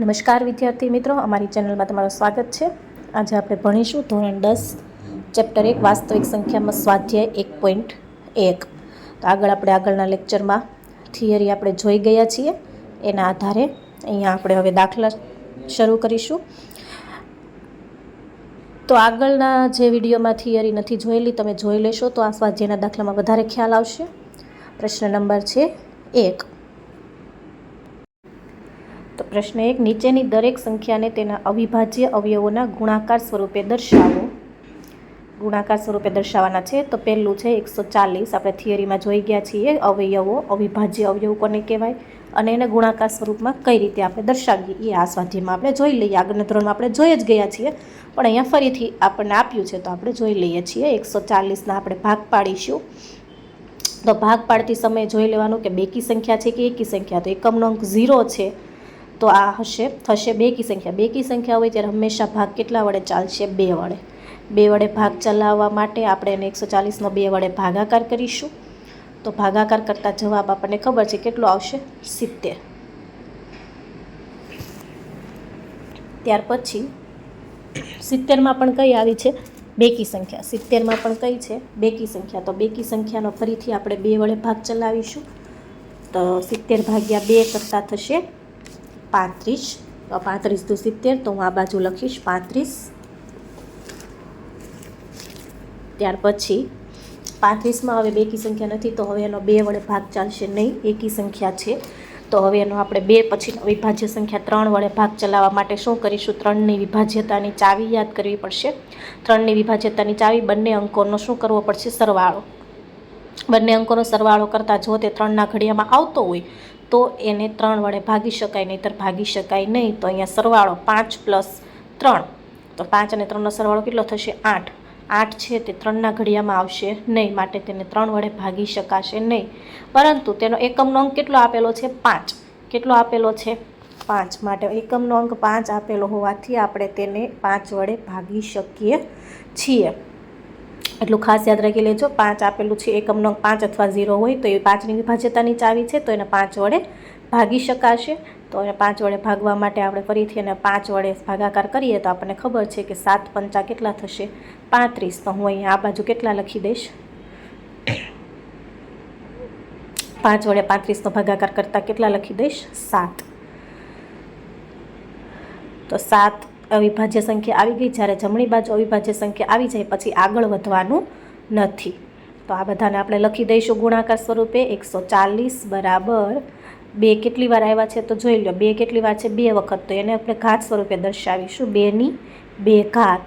નમસ્કાર વિદ્યાર્થી મિત્રો, અમારી ચેનલમાં તમારું સ્વાગત છે. આજે આપણે ભણીશું ધોરણ દસ, ચેપ્ટર એક, વાસ્તવિક સંખ્યામાં સ્વાધ્યાય એક પોઈન્ટ એક. તો આગળ આપણે આગળના લેક્ચરમાં થિયરી આપણે જોઈ ગયા છીએ. એના આધારે અહીંયા આપણે હવે દાખલા શરૂ કરીશું. તો આગળના જે વિડીયોમાં થિયરી નથી જોયેલી, તમે જોઈ લેશો, તો આ સ્વાધ્યાયના દાખલામાં વધારે ખ્યાલ આવશે. પ્રશ્ન નંબર છે એક પ્રશ્ન એક, નીચેની દરેક સંખ્યાને તેના અવિભાજ્ય અવયવોના ગુણાકાર સ્વરૂપે દર્શાવો. ગુણાકાર સ્વરૂપે દર્શાવવાના છે. તો પહેલું છે એકસો ચાલીસ. આપણે થિયરીમાં જોઈ ગયા છીએ અવયવો, અવિભાજ્ય અવયવ કોને કહેવાય અને એને ગુણાકાર સ્વરૂપમાં કઈ રીતે આપણે દર્શાવીએ. એ આ સ્વાધ્યાયમાં આપણે જોઈ લઈએ. આગળના ધોરણમાં આપણે જોઈ જ ગયા છીએ. પણ અહીંયા ફરીથી આપણને આપ્યું છે તો આપણે જોઈ લઈએ છીએ. એકસો ચાલીસના આપણે ભાગ પાડીશું. તો ભાગ પાડતી સમયે જોઈ લેવાનું કે બેકી સંખ્યા છે કે એકી સંખ્યા? તો એકમનો અંક ઝીરો છે. તો આ હશે, થશે બેકી સંખ્યા. બેકી સંખ્યા હોય ત્યારે હંમેશા ભાગ કેટલા વડે ચાલશે? બે વડે. બે વડે ભાગ ચલાવવા માટે આપણે એને એકસો ચાલીસનો બે વડે ભાગાકાર કરીશું. તો ભાગાકાર કરતા જવાબ આપણને ખબર છે કેટલો આવશે? સિત્તેર. ત્યાર પછી સિત્તેરમાં પણ કઈ આવી છે? બેકી સંખ્યા. સિત્તેરમાં પણ કઈ છે? બેકી સંખ્યા. તો બેકી સંખ્યાનો ફરીથી આપણે બે વડે ભાગ ચલાવીશું. તો સિત્તેર ભાગ્યા બે કરતાં થશે પાંત્રીસ. પાંત્રીસ તો સિત્તેર, તો હું આ બાજુ લખીશ પાંત્રીસ. ત્યાર પછી, પાંત્રીસમાં હવે બેકી સંખ્યા નથી, તો હવે એનો બે વડે ભાગ ચાલશે નહીં, એકી સંખ્યા છે. તો હવે એનો આપણે બે પછી વિભાજ્ય સંખ્યા ત્રણ વડે ભાગ ચલાવવા માટે શું કરીશું? ત્રણની વિભાજ્યતાની ચાવી યાદ કરવી પડશે. ત્રણની વિભાજ્યતાની ચાવી બંને અંકોનો શું કરવો પડશે? સરવાળો. બંને અંકોનો સરવાળો કરતાં જો તે ત્રણના ઘડિયામાં આવતો હોય તો એને ત્રણ વડે ભાગી શકાય, નહીંતર ભાગી શકાય નહીં. તો અહીંયા સરવાળો પાંચ પ્લસ ત્રણ. તો પાંચ અને ત્રણનો સરવાળો કેટલો થશે? આઠ. આઠ છે તે ત્રણના ઘડિયામાં આવશે નહીં, માટે તેને ત્રણ વડે ભાગી શકાશે નહીં. પરંતુ તેનો એકમનો અંક કેટલો આપેલો છે? પાંચ. કેટલો આપેલો છે? પાંચ. માટે એકમનો અંક પાંચ આપેલો હોવાથી આપણે તેને પાંચ વડે ભાગી શકીએ છીએ. એટલું ખાસ યાદ રાખી લેજો, પાંચ આપેલું છે એકમનો અંક પાંચ અથવા ઝીરો હોય તો એ પાંચની વિભાજ્યતાની ચાવી છે, તો એને પાંચ વડે ભાગી શકાશે. તો એને પાંચ વડે ભાગવા માટે આપણે ફરીથી એને પાંચ વડે ભાગાકાર કરીએ તો આપણને ખબર છે કે સાત પંચા કેટલા થશે? પાંત્રીસ. તો હું અહીંયા આ બાજુ કેટલા લખી દઈશ? પાંચ વડે પાંત્રીસનો ભાગાકાર કરતાં કેટલા લખી દઈશ? સાત. તો સાત અવિભાજ્ય સંખ્યા આવી ગઈ. જ્યારે જમણી બાજુ અવિભાજ્ય સંખ્યા આવી જાય, પછી આગળ વધવાનું નથી. તો આ બધાને આપણે લખી દઈશું. ગુણાકાર સ્વરૂપે એકસો ચાલીસ બરાબર બે કેટલી વાર આવ્યા છે તો જોઈ લો, બે કેટલી વાર છે? બે વખત. તો એને આપણે ઘાત સ્વરૂપે દર્શાવીશું. બેની બે ઘાત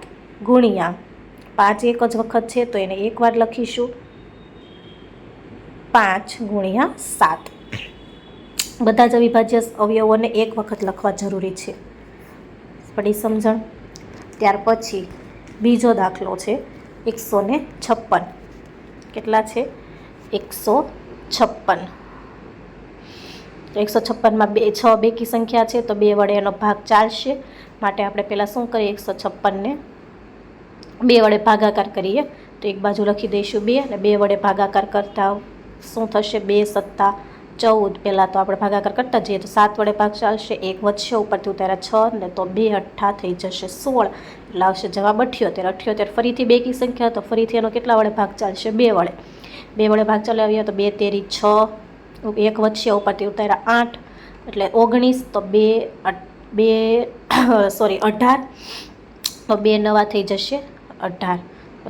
ગુણ્યા પાંચ એક જ વખત છે તો એને એકવાર લખીશું. પાંચ ગુણ્યા સાત. બધા જ અવિભાજ્ય અવયવોને એક વખત લખવા જરૂરી છે. પડી સમજણ. ત્યાર પછી બીજો દાખલો છે એકસો ને છપ્પન. કેટલા છે? એકસો છપ્પન. એકસો છપ્પનમાં બે, છ બેકી સંખ્યા છે, તો બે વડે એનો ભાગ ચાલશે. માટે આપણે પહેલાં શું કરીએ? એકસો છપ્પનને બે વડે ભાગાકાર કરીએ. તો એક બાજુ લખી દઈશું બે અને બે વડે ભાગાકાર કરતા શું થશે? બે સત્તા. ચૌદ, પહેલાં તો આપણે ભાગાકાર કરતા જઈએ, તો સાત વડે ભાગ ચાલશે, એક વધશે, ઉપરથી ઉતાર્યા છ, ને તો બે અઠ્ઠા થઈ જશે સોળ. એટલે આવશે જવાબ અઠ્યોતેર. અઠ્યોતેર ફરીથી બેકી સંખ્યા, તો ફરીથી એનો કેટલા વડે ભાગ ચાલશે? બે વડે. બે વડે ભાગ ચલાવીએ તો બે તેરી છ, એક વધશે, ઉપરથી ઉતાર્યા આઠ. એટલે ઓગણીસ, તો બે બે સોરી અઢાર. તો બે નવા થઈ જશે અઢાર.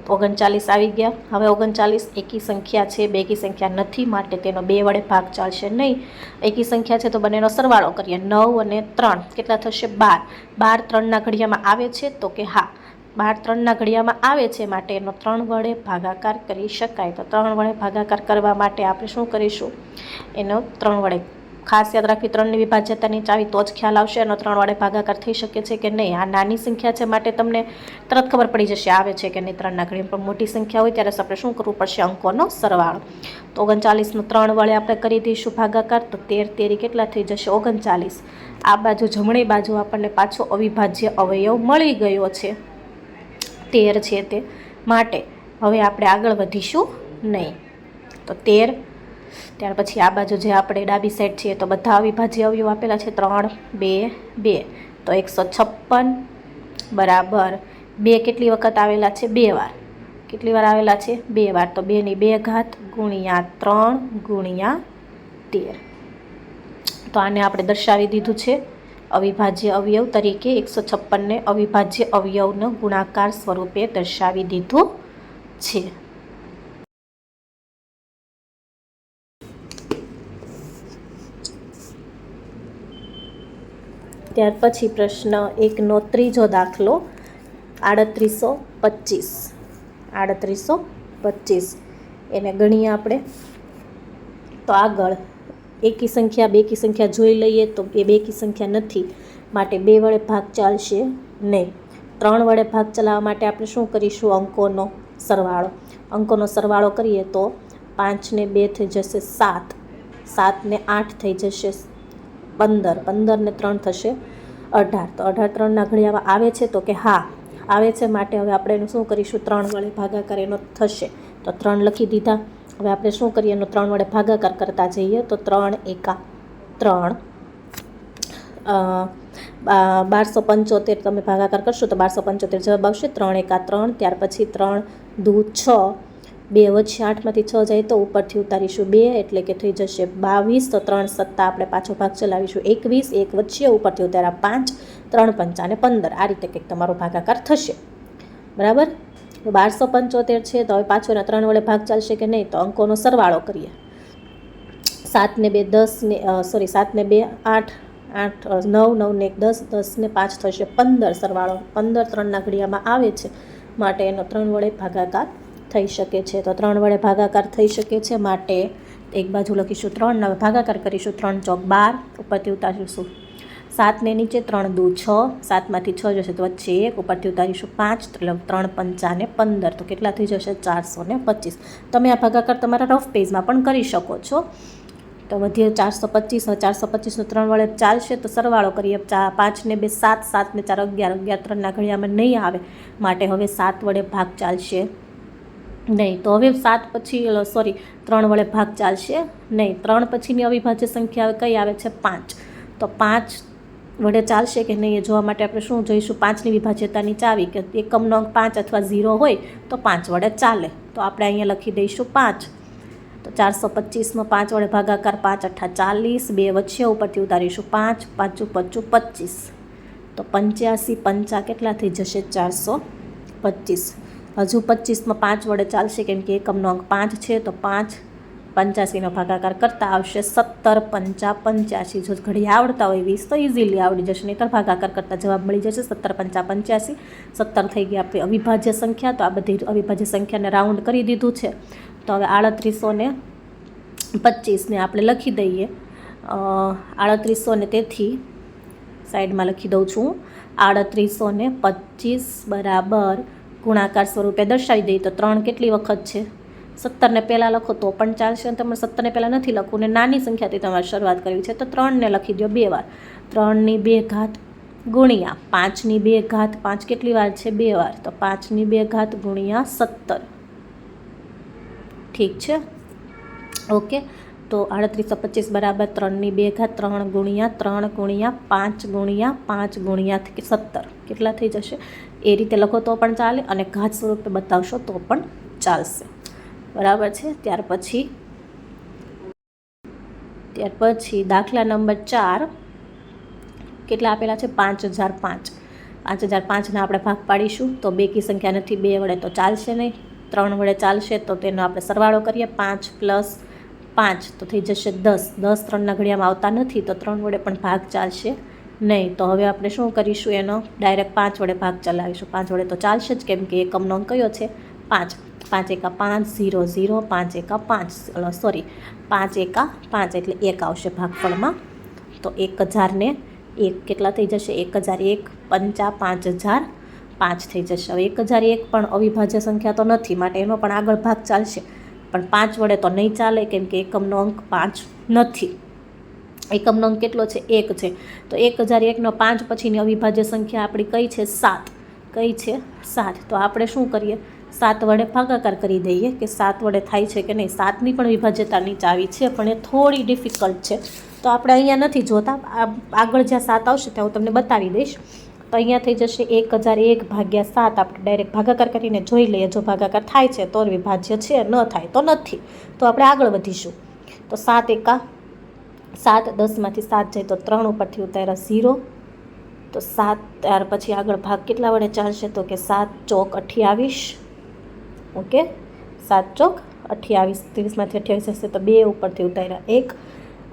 ઓગણચાલીસ આવી ગયા. હવે ઓગણચાલીસ એકી સંખ્યા છે, બેકી સંખ્યા નથી, માટે તેનો બે વડે ભાગ ચાલશે નહીં. એકી સંખ્યા છે તો બંનેનો સરવાળો કરીએ. નવ અને ત્રણ. કેટલા થશે? બાર. બાર ત્રણના ઘડિયામાં આવે છે તો કે હા. બાર ત્રણના ઘડિયામાં આવે છે માટે એનો ત્રણ વડે ભાગાકાર કરી શકાય. તો ત્રણ વડે ભાગાકાર કરવા માટે આપણે શું કરીશું? એનો ત્રણ વડે ખાસ યાદ રાખવી, ત્રણની વિભાજ્યતાની ચાવી તો જ ખ્યાલ આવશે અને ત્રણ વડે ભાગાકાર થઈ શકે છે કે નહીં. આ નાની સંખ્યા છે માટે તમને તરત ખબર પડી જશે આવે છે કે નહીં ત્રણના ઘડી પણ મોટી સંખ્યા હોય ત્યારે આપણે શું કરવું પડશે? અંકોનો સરવાળો. તો ઓગણચાલીસનું ત્રણ વડે આપણે કરી દઈશું ભાગાકાર, તો તેર તેરી કેટલા થઈ જશે? ઓગણચાલીસ. આ બાજુ, જમણી બાજુ આપણને પાછો અવિભાજ્ય અવયવ મળી ગયો છે. તેર છે તે માટે. હવે આપણે આગળ વધીશું નહીં. તો તેર ત્યાર પછી આ બાજુ જે આપણે ડાબી સાઈડ છીએ, તો બધા અવિભાજ્ય અવયવ આપેલા છે, ત્રણ, બે બે. તો એકસો છપ્પન બરાબર. બે કેટલી વખત આવેલા છે? બે વાર. કેટલી વાર આવેલા છે? બે વાર. તો બેની બે ઘાત ગુણ્યા ત્રણ ગુણ્યા તેર. તો આને આપણે દર્શાવી દીધું છે અવિભાજ્ય અવયવ તરીકે એકસો છપ્પનને અવિભાજ્ય અવયવનો ગુણાકાર સ્વરૂપે દર્શાવી દીધું છે. ત્યાર પછી પ્રશ્ન એકનો ત્રીજો દાખલો, આડત્રીસો પચીસ. આડત્રીસો પચીસ. એને ગણીએ આપણે. તો આગળ, એકી સંખ્યા, બેકી સંખ્યા જોઈ લઈએ તો એ બેકી સંખ્યા નથી. માટે બે વડે ભાગ ચાલશે નહીં. ત્રણ વડે ભાગ ચલાવવા માટે આપણે શું કરીશું? અંકોનો સરવાળો. અંકોનો સરવાળો કરીએ તો પાંચને બે થઈ જશે સાત. સાતને આઠ થઈ જશે પંદર પંદરને ત્રણ થશે અઢાર. તો અઢાર ત્રણના ઘડિયામાં આવે છે તો કે હા, આવે છે માટે હવે આપણે એનું શું કરીશું? ત્રણ વડે ભાગાકાર એનો થશે. તો ત્રણ લખી દીધા. હવે આપણે શું કરીએ? એનો ત્રણ વડે ભાગાકાર કરતા જઈએ તો ત્રણ એકા ત્રણ. બારસો પંચોતેર તમે ભાગાકાર કરશો તો બારસો પંચોતેર જવાબ આવશે ત્રણ એકા ત્રણ. ત્યાર પછી ત્રણ દૂ છ. બે વચ્ચે આઠમાંથી છ જાય તો ઉપરથી ઉતારીશું બે, એટલે કે થઈ જશે બાવીસ. તો ત્રણ સત્તા આપણે પાછો ભાગ ચલાવીશું. એકવીસ, એક વચ્ચે ઉપરથી ઉતાર્યા પાંચ, ત્રણ પંચાને પંદર. આ રીતે કંઈક તમારો ભાગાકાર થશે. બરાબર? બારસો પંચોતેર છે, તો હવે પાછો એના ત્રણ વડે ભાગ ચાલશે કે નહીં? તો અંકોનો સરવાળો કરીએ. સાતને બે દસને સોરી સાતને બે, આઠ આઠ નવ નવને એક, દસ દસને પાંચ થશે પંદર. સરવાળો પંદર ત્રણના ઘડિયામાં આવે છે. માટે એનો ત્રણ વડે ભાગાકાર થઈ શકે છે. તો ત્રણ વડે ભાગાકાર થઈ શકે છે માટે એક બાજુ લખીશું ત્રણ, નવે ભાગાકાર કરીશું ત્રણ ચોક બાર, ઉપરથી ઉતારીશું સાતને નીચે ત્રણ દુ છ, સાતમાંથી છ જશે તો વચ્ચે એક, ઉપરથી ઉતારીશું પાંચ, ત્રણ પંચાને પંદર. તો કેટલા થઈ જશે? ચારસો ને પચીસ. તમે આ ભાગાકાર તમારા રફ પેજમાં પણ કરી શકો છો. તો વધીએ ચારસો પચીસ ચારસો પચીસનો ત્રણ વડે ચાલશે તો સરવાળો કરીએ. ચા પાંચને બે, સાત, સાતને ચાર, અગિયાર અગિયાર, ત્રણના ઘડિયામાં નહીં આવે. માટે હવે સાત વડે ભાગ ચાલશે. નહીં, તો હવે સાત પછી સોરી ત્રણ વડે ભાગ ચાલશે. નહીં, ત્રણ પછીની અવિભાજ્ય સંખ્યા કઈ આવે છે? પાંચ. તો પાંચ વડે ચાલશે કે નહીં એ જોવા માટે આપણે શું જોઈશું? પાંચની વિભાજ્યતાની ચાવી કે એકમનો અંક પાંચ અથવા ઝીરો હોય, તો પાંચ વડે ચાલે. તો આપણે અહીંયા લખી દઈશું પાંચ. તો ચારસો પચીસનો પાંચ વડે ભાગાકાર પાંચ અઠ્ઠા ચાલીસ. બે વચ્ચે ઉપરથી ઉતારીશું પાંચ, પાંચું પચું પચીસ. તો પંચ્યાસી પંચા કેટલા થઈ જશે? ચારસો પચીસ. હજુ પચીસમાં પાંચ વડે ચાલશે કેમ કે એકમનો અંક પાંચ છે, તો પાંચ પંચ્યાસીનો ભાગાકાર કરતાં આવશે સત્તર પંચા પંચ્યાસી. જો ઘડી આવડતા હોય વીસ, તો ઇઝીલી આવડી જશે, નહીંતર ભાગાકાર કરતાં જવાબ મળી જશે સત્તર પંચા પંચ્યાસી. સત્તર થઈ ગયા આપણી અવિભાજ્ય સંખ્યા, તો આ બધી અવિભાજ્ય સંખ્યાને રાઉન્ડ કરી દીધું છે. તો હવે આડત્રીસો ને પચીસને આપણે લખી દઈએ. આડત્રીસો ને તેથી સાઈડમાં લખી દઉં છું. આડત્રીસો ને પચીસ બરાબર ગુણાકાર સ્વરૂપે દર્શાવી દઈએ તો ત્રણ કેટલી વખત છે? સત્તરને પહેલાં લખો તો પણ ચાલશે અને તમે સત્તરને પહેલાં નથી લખવું ને નાની સંખ્યાથી તમારે શરૂઆત કરવી છે તો ત્રણને લખી દો બે વાર. ત્રણની બે ઘાત ગુણ્યા પાંચની બે ઘાત પાંચ કેટલી વાર છે? બે વાર. તો પાંચની બે ઘાત ગુણ્યા સત્તર. ઠીક છે? ઓકે. તો આડત્રીસો પચીસ બરાબર ત્રણની બે ઘાત ત્રણ ગુણ્યા ત્રણ ગુણ્યા પાંચ ગુણ્યા પાંચ ગુણ્યા સત્તર. કેટલા થઈ જશે? એ રીતે લખો તો પણ ચાલે અને ઘાત સ્વરૂપે બતાવશો તો પણ ચાલશે. બરાબર છે? ત્યાર પછી ત્યાર પછી દાખલા નંબર ચાર કેટલા આપેલા છે? પાંચ હજાર પાંચ. પાંચ હજાર પાંચના આપણે ભાગ પાડીશું તો બેકી સંખ્યા નથી, બે વડે તો ચાલશે નહીં. ત્રણ વડે ચાલશે તો તેનો આપણે સરવાળો કરીએ. પાંચ પ્લસ પાંચ, તો થઈ જશે દસ. દસ ત્રણના ઘડિયામાં આવતા નથી, તો ત્રણ વડે પણ ભાગ ચાલશે નહીં. તો હવે આપણે શું કરીશું એનો? ડાયરેક્ટ પાંચ વડે ભાગ ચલાવીશું. પાંચ વડે તો ચાલશે જ, કેમ કે એકમનો કયો છે? પાંચ. પાંચ એકા પાંચ, ઝીરો ઝીરો, પાંચ એકા પાંચ. સોરી, પાંચ એકા પાંચ, એટલે એક આવશે ભાગફળમાં. તો એક હજારને એક કેટલા થઈ જશે? એક હજાર એક, પંચા પાંચ હજાર પાંચ થઈ જશે. હવે એક હજાર એક પણ અવિભાજ્ય સંખ્યા તો નથી, માટે એનો પણ આગળ ભાગ ચાલશે. પણ પાંચ વડે તો નહીં ચાલે, કેમ કે એકમનો અંક પાંચ નથી. એકમનો અંક કેટલો છે? એક છે. તો એક હજાર એકનો પાંચ પછીની અવિભાજ્ય સંખ્યા આપણી કઈ છે? સાત. કઈ છે? સાત. તો આપણે શું કરીએ? સાત વડે ભાગાકાર કરી દઈએ કે સાત વડે થાય છે કે નહીં? સાતની પણ વિભાજ્યતાની ચાવી છે, પણ એ થોડી ડિફિકલ્ટ છે. તો આપણે અહીંયા નથી જોતા. આગળ જ્યાં સાત આવશે ત્યાં હું તમને બતાવી દઈશ. તો અહીંયા થઈ જશે એક હજાર એક ભાગ્યા સાત. આપણે ડાયરેક્ટ ભાગાકાર કરીને જોઈ લઈએ. જો ભાગાકાર થાય છે તો વિભાજ્ય છે, ન થાય તો નથી. તો આપણે આગળ વધીશું. તો સાત એકા, સાત દસમાંથી સાત જાય તો ત્રણ ઉપરથી ઉતાર્યા ઝીરો. તો સાત, ત્યાર પછી આગળ ભાગ કેટલા વડે ચાલશે? તો કે સાત ચોક અઠ્યાવીસ. ઓકે? સાત ચોક અઠ્યાવીસ. ત્રીસમાંથી અઠ્યાવીસ હશે તો બે ઉપરથી ઉતાર્યા એક.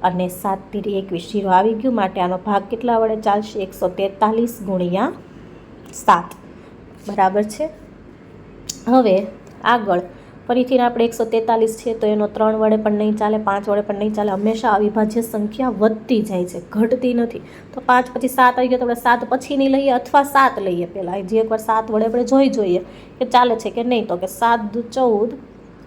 અને સાત તીરી એકવીસ જીરો આવી ગયું. માટે આનો ભાગ કેટલા વડે ચાલશે? એકસો તેતાલીસ ગુણ્યા સાત. બરાબર છે? હવે આગળ. ફરીથી આપણે એકસો તેતાલીસ છે તો એનો ત્રણ વડે પણ નહીં ચાલે, પાંચ વડે પણ નહીં ચાલે. હંમેશા અવિભાજ્ય સંખ્યા વધતી જાય છે, ઘટતી નથી. તો પાંચ પછી સાત આવી ગયો તો આપણે સાત પછીની લઈએ અથવા સાત લઈએ પહેલાં. જે એકવાર સાત વડે આપણે જોઈ જોઈએ કે ચાલે છે કે નહીં. તો કે સાત ચૌદ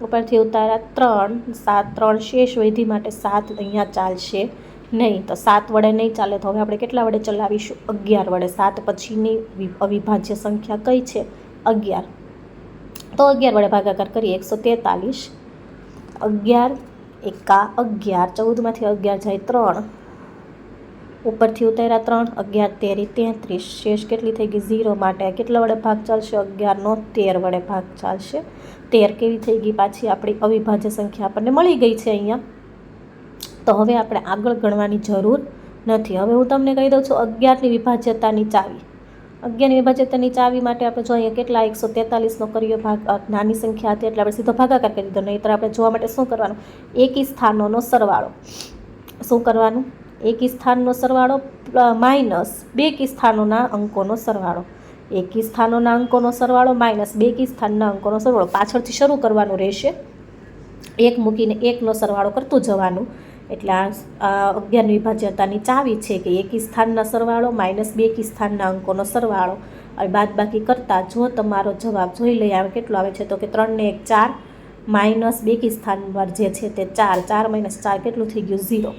ઉપરથી ઉતાર્યા ત્રણ, સાત, ત્રણ શેષ વૈધિ માટે સાત અહીંયા ચાલશે નહીં. તો સાત વડે નહીં ચાલે તો હવે આપણે કેટલા વડે ચલાવીશું? અગિયાર વડે. સાત પછીની અવિભાજ્ય સંખ્યા કઈ છે? અગિયાર. તો અગિયાર વડે ભાગાકાર કરીએ. એકસો તેતાલીસ. અગિયાર, એકા, અગિયાર. ચૌદમાંથી અગિયાર જાય ત્રણ. ઉપરથી ઉતાર્યા ત્રણ, અગિયાર, તેરી, તેત્રીસ. શેષ કેટલી થઈ ગઈ? ઝીરો માટે. કેટલા વડે ભાગ ચાલશે? અગિયારનો તેર વડે ભાગ ચાલશે. તેર કેવી થઈ ગઈ? પાછી આપણી અવિભાજ્ય સંખ્યા આપણને મળી ગઈ છે અહીંયા. તો હવે આપણે આગળ ગણવાની જરૂર નથી. હવે હું તમને કહી દઉં છું, અગિયારની વિભાજ્યતાની ચાવી. અગિયારની વિભાજ્યતાની ચાવી માટે આપણે જોઈએ કેટલા? એકસો તેતાલીસનો કર્યો ભાગ. નાની સંખ્યા હતી એટલે આપણે સીધો ભાગાકાર કરી દીધો. નહીંતર આપણે જોવા માટે શું કરવાનું? એકી સ્થાનોનો સરવાળો. શું કરવાનું? એકી સ્થાનનો સરવાળો માઇનસ બે સ્થાનોના અંકોનો સરવાળો. એકી સ્થાનોના અંકોનો સરવાળો માઇનસ બે સ્થાનના અંકોનો સરવાળો. પાછળથી શરૂ કરવાનું રહેશે. એક મૂકીને એકનો સરવાળો કરતું જવાનું. એટલે આ અગિયાર વિભાજ્યતાની ચાવી છે કે એક સ્થાનના સરવાળો માઇનસ બે સ્થાનના અંકોનો સરવાળો. અને બાદ બાકી કરતાં જો તમારો જવાબ જોઈ લઈએ આવે કેટલો આવે છે તો કે ત્રણને એક ચાર માઇનસ બે સ્થાન પર જે છે તે ચાર. ચાર માઇનસ ચાર કેટલું થઈ ગયું? ઝીરો.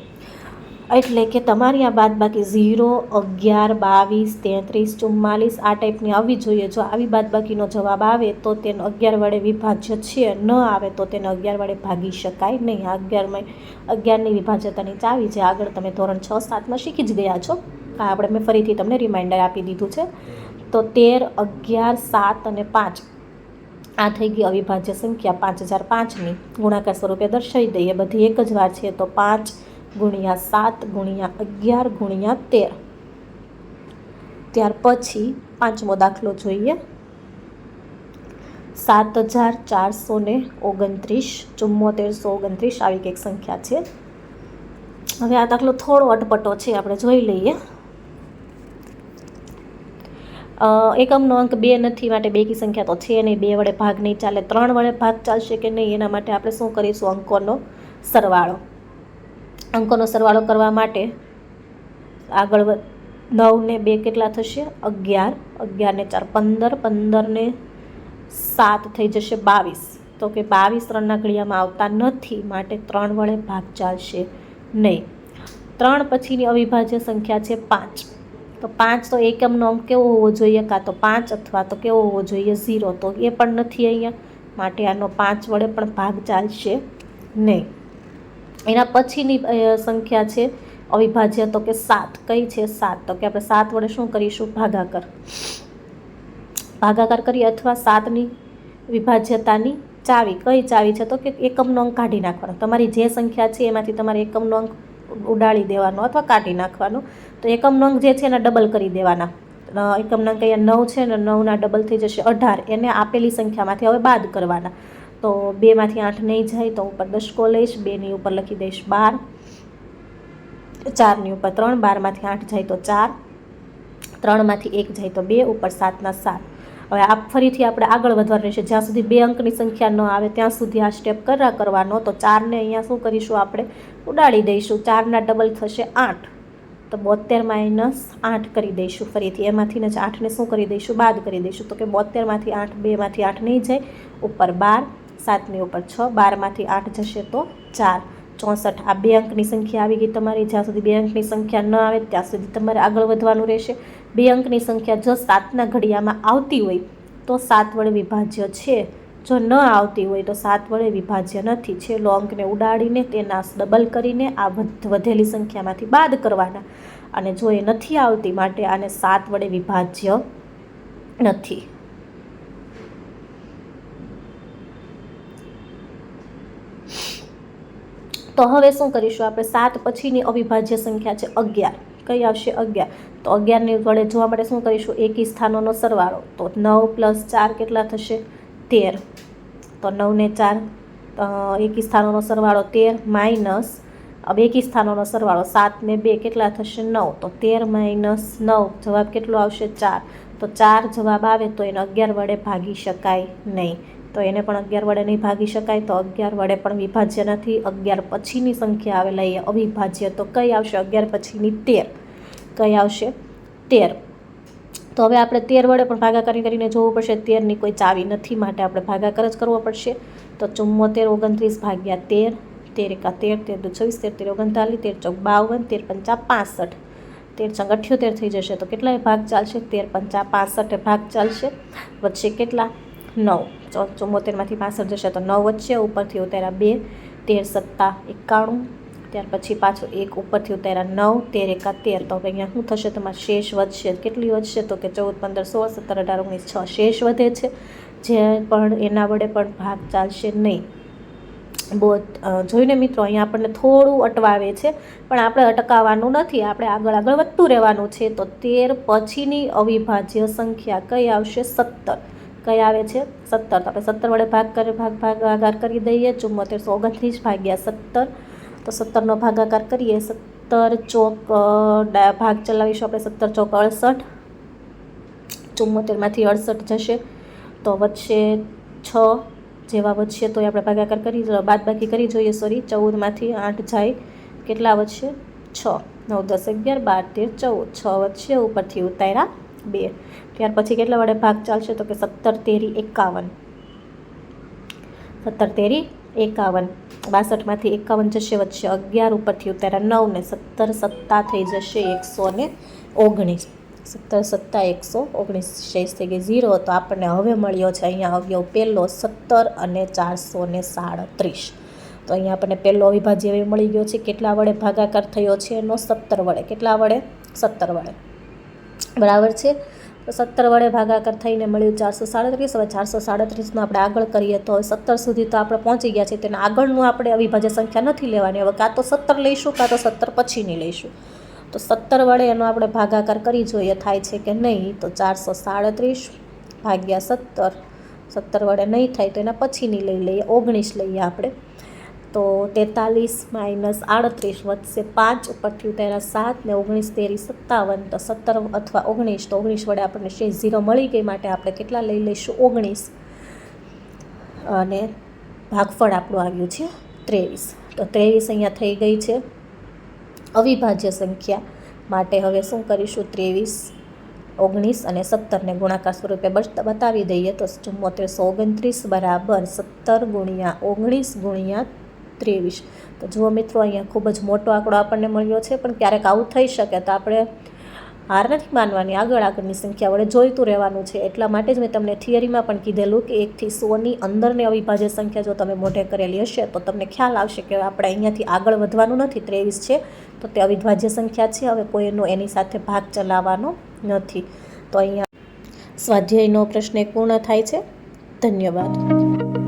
એટલે કે તમારી આ બાદ બાકી ઝીરો, અગિયાર, બાવીસ, તેત્રીસ, ચુમ્માલીસ, આ ટાઈપની આવવી જોઈએ. જો આવી બાદ બાકીનો જવાબ આવે તો તેને અગિયાર વડે વિભાજ્ય છે. ન આવે તો તેને અગિયાર વડે ભાગી શકાય નહીં. આ અગિયારમાં અગિયારની વિભાજ્યતાની ચાવી છે. આગળ તમે ધોરણ છ, સાતમાં શીખી જ ગયા છો. આ આપણે મેં ફરીથી તમને રિમાઇન્ડર આપી દીધું છે. તો તેર, અગિયાર, સાત અને પાંચ. આ થઈ ગઈ અવિભાજ્ય સંખ્યા પાંચ હજાર પાંચની. ગુણાકાર સ્વરૂપે દર્શાવી દઈએ. બધી એક જ વાર છે તો પાંચ ગુણ્યા સાત ગુણ્યા અગિયાર ગુણ્યા તેર. ત્યાર પછી પાંચમો દાખલો જોઈએ. સાત હજાર ચારસો ને ઓગણત્રીસ, ચુમ્મોતેરસો ઓગણત્રીસ આવી કંઈક સંખ્યા છે. હવે આ દાખલો થોડો અટપટો છે, આપણે જોઈ લઈએ. એકમનો અંક બે નથી, માટે બે કી સંખ્યા તો છે નહીં. બે વડે ભાગ નહીં ચાલે, ત્રણ વડે ભાગ ચાલશે કે નહીં, એના માટે આપણે શું કરીશું અંકોનો સરવાળો. અંકોનો સરવાળો કરવા માટે આગળ નવ ને બે કેટલા થશે? અગિયાર. અગિયારને ચાર. પંદર. પંદરને સાત થઈ જશે બાવીસ. તો કે બાવીસ ત્રણના ઘડિયામાં આવતા નથી, માટે ત્રણ વડે ભાગ ચાલશે નહીં. ત્રણ પછીની અવિભાજ્ય સંખ્યા છે પાંચ. તો પાંચ તો એકમનો અંક કેવો હોવો જોઈએ? કાં તો પાંચ અથવા તો કેવો હોવો જોઈએ? ઝીરો. તો એ પણ નથી અહીંયા. માટે આનો પાંચ વડે પણ ભાગ ચાલશે નહીં. એના પછીની સંખ્યા છે અવિભાજ્ય, તો કે સાત. કઈ છે સાત? તો કે આપણે સાત વડે શું કરીશું? ભાગાકાર. ભાગાકાર કરીએ અથવા સાતની વિભાજ્યતાની ચાવી. કઈ ચાવી છે? તો કે એકમનો અંક કાઢી નાખવાનો. તમારી જે સંખ્યા છે એમાંથી તમારે એકમનો અંક ઉડાડી દેવાનો અથવા કાઢી નાખવાનો. તો એકમનો અંક જે છે એના ડબલ કરી દેવાના. એકમનો અંક અહીંયા નવ છે ને નવના ડબલ થઈ જશે અઢાર. એને આપેલી સંખ્યામાંથી હવે બાદ કરવાના. તો બેમાંથી આઠ નહીં જાય તો ઉપર દશકો લઈશ, બેની ઉપર લખી દઈશ બાર, ચારની ઉપર ત્રણ, બારમાંથી આઠ જાય તો ચાર, ત્રણમાંથી એક જાય તો બે, ઉપર સાતના સાત. હવે આ ફરીથી આપણે આગળ વધવાનું રહેશે જ્યાં સુધી બે અંકની સંખ્યા ન આવે, ત્યાં સુધી આ સ્ટેપ કરા કરવાનો. તો ચારને અહીંયા શું કરીશું આપણે? ઉડાડી દઈશું. ચારના ડબલ થશે આઠ. તો બોતેર માઇનસ આઠ કરી દઈશું ફરીથી. એમાંથી જ આઠને શું કરી દઈશું? બાદ કરી દઈશું. તો કે બોતેરમાંથી આઠ, બેમાંથી આઠ નહીં જાય. ઉપર બાર સાતની ઉપર છ, બારમાંથી આઠ જશે તો ચાર. ચોસઠ. આ બે અંકની સંખ્યા આવી ગઈ તમારી. જ્યાં સુધી બે અંકની સંખ્યા ન આવે, ત્યાં સુધી તમારે આગળ વધવાનું રહેશે. બે અંકની સંખ્યા જો સાતના ઘડિયામાં આવતી હોય, તો સાત વડે વિભાજ્ય છે. જો ન આવતી હોય, તો સાત વડે વિભાજ્ય નથી. છેલ્લો અંકને ઉડાડીને તેના ડબલ કરીને આ વધ- વધેલી સંખ્યામાંથી બાદ કરવાના. અને જો એ નથી આવતી, માટે આને સાત વડે વિભાજ્ય નથી. તો હવે શું કરીશું આપણે? સાત પછીની અવિભાજ્ય સંખ્યા છે અગિયાર. કઈ આવશે? અગિયાર. તો અગિયારની વડે જોવા માટે શું કરીશું? એકી સ્થાનોનો સરવાળો. તો નવ પ્લસ ચાર કેટલા થશે? તેર. તો નવને ચાર. એકી સ્થાનોનો સરવાળો તેર માઇનસ હવે એકી સ્થાનોનો સરવાળો સાત ને બે કેટલા થશે? નવ. તો તેર માઇનસ નવ. જવાબ કેટલો આવશે? ચાર. તો ચાર જવાબ આવે તો એને અગિયાર વડે ભાગી શકાય નહીં. તો એને પણ અગિયાર વડે નહીં ભાગી શકાય, તો અગિયાર વડે પણ વિભાજ્ય નથી. અગિયાર પછીની સંખ્યા આવે લઈએ અવિભાજ્ય. તો કઈ આવશે? અગિયાર પછીની તેર. કઈ આવશે? તેર. તો હવે આપણે તેર વડે પણ ભાગાકાર કરીને જોવું પડશે. તેરની કોઈ ચાવી નથી માટે આપણે ભાગાકાર જ કરવો પડશે. તો ચુમ્મોતેર ઓગણત્રીસ ભાગ્યા તેર. તેર એકા તેર તેર દુ છવ્વીસ, તેર તેર ઓગણતાલીસ તેર ચોક બાવન, તેર પંચા પાસઠ. તેર ચંગ અઠ્યોતેર થઈ જશે. તો કેટલાય ભાગ ચાલશે? તેર પંચા પાસઠ ભાગ ચાલશે. વચ્ચે કેટલા? નવ. ચો, ચુમ્મોતેરમાંથી પાસઠ જશે તો નવ વચ્ચે, ઉપરથી ઉતાર્યા બે, તેર સત્તા એકાણું, ત્યાર પછી પાછું એક, ઉપરથી ઉતાર્યા નવ, તેર એકા તેર તો અહીંયા શું થશે? તમારે શેષ વધશે. કેટલી વધશે તો કે ચૌદ, પંદર, સોળ, સત્તર, અઢાર, ઓગણીસ, છ શેષ વધે છે. જે પણ એના વડે પણ ભાગ ચાલશે નહીં. બહુ જોઈને મિત્રો, અહીંયા આપણને થોડું અટવાવે છે, પણ આપણે અટકાવવાનું નથી. આપણે આગળ આગળ વધતું રહેવાનું છે. તો તેર પછીની અવિભાજ્ય સંખ્યા કઈ આવશે? સત્તર. કઈ આવે છે? સત્તર. તો આપણે સત્તર વડે ભાગ કરી ભાગ, ભાગાકાર કરી દઈએ. ચુમ્મોતેરસો ઓગણત્રીસ ભાગ્યા સત્તર. તો સત્તરનો ભાગાકાર કરીએ. સત્તર ચોક ભાગ ચલાવીશું આપણે. સત્તર ચોક અડસઠ. ચુમ્મોતેરમાંથી અડસઠ જશે. તો વચ્ચે છ જેવા વધશે તો આપણે ભાગાકાર કરી બાદ બાકી કરી જોઈએ. સોરી, ચૌદમાંથી આઠ જાય. કેટલા વધશે? છ. નવ, દસ, અગિયાર, બાર, તેર, ચૌદ. છ વધશે. ઉપરથી ઉતાર્યા બે. ત્યાર પછી કેટલા વડે ભાગ ચાલશે તો કે સત્તર તેરી એકાવન. સત્તર તેરી એકાવન. બાસઠમાંથી એકાવન જશે, વચ્ચે અગિયાર ઉપરથી ઉતાર્યા નવ ને સત્તર સત્તા થઈ જશે એકસો ને ઓગણીસ. સત્તર સત્તા એકસો ઓગણીસ શેષ થઈ ગઈ ઝીરો, તો આપણને હવે મળ્યો છે અહીંયા અવયવ પહેલો સત્તર અને ચારસો ને સાડત્રીસ. તો અહીંયા આપણને પહેલો અવિભાજ્ય હવે મળી ગયો છે. કેટલા વડે ભાગાકાર થયો છે? એનો સત્તર વડે. કેટલા વડે? સત્તર વડે. બરાબર છે? તો સત્તર વડે ભાગાકાર થઈને મળ્યું ચારસો સાડત્રીસ, હવે ચારસો સાડત્રીસનું આપણે આગળ કરીએ તો સત્તર સુધી તો આપણે પહોંચી ગયા છે. તેના આગળનું આપણે અવિભાજ્ય સંખ્યા નથી લેવાની. હવે કાં તો સત્તર લઈશું, કાં તો સત્તર પછીની લઈશું. તો સત્તર વડે એનો આપણે ભાગાકાર કરી જોઈએ, થાય છે કે નહીં? તો ચારસો સાડત્રીસ ભાગ્યા સત્તર. સત્તર વડે નહીં થાય તો એના પછીની લઈ લઈએ, ઓગણીસ લઈએ આપણે. તો તેતાલીસ માઇનસ આડત્રીસ વધશે પાંચ ઉતાર્યા સાત ને ઓગણીસ તેરી સત્તાવન. તો સત્તર અથવા ઓગણીસ, તો ઓગણીસ વડે આપણને શેષ ઝીરો મળી ગઈ માટે આપણે કેટલા લઈ લઈશું? ઓગણીસ. અને ભાગફળ આપણું આવ્યું છે ત્રેવીસ. તો ત્રેવીસ અહીંયા થઈ ગઈ છે. અવિભાજ્ય સંખ્યા માટે હવે શું કરીશું? ત્રેવીસ, ઓગણીસ અને સત્તરને ગુણાકાર સ્વરૂપે બતાવી દઈએ તો ચુમ્મોતેરસો ઓગણત્રીસ બરાબર સત્તર ગુણ્યા ઓગણીસ ગુણ્યા ત્રેવીસ. તો જુઓ મિત્રો, અહીંયા ખૂબ જ મોટો આંકડો આપણને મળ્યો છે, પણ ક્યારેક આવું થઈ શકે તો આપણે હાર નથી માનવાની. આગળ આગળની સંખ્યા વડે જોઈતું રહેવાનું છે. એટલા માટે જ મેં તમને થિયરીમાં પણ કીધેલું કે એકથી સોની અંદરની અવિભાજ્ય સંખ્યા જો તમે મોઢે કરેલી હશે, તો તમને ખ્યાલ આવશે કે આપણે અહીંયાથી આગળ વધવાનું નથી. ત્રેવીસ છે, તો તે અવિભાજ્ય સંખ્યા છે. હવે કોઈનો એની સાથે ભાગ ચલાવવાનો નથી. તો અહીંયા સ્વાધ્યાયનો પ્રશ્ન પૂર્ણ થાય છે. ધન્યવાદ.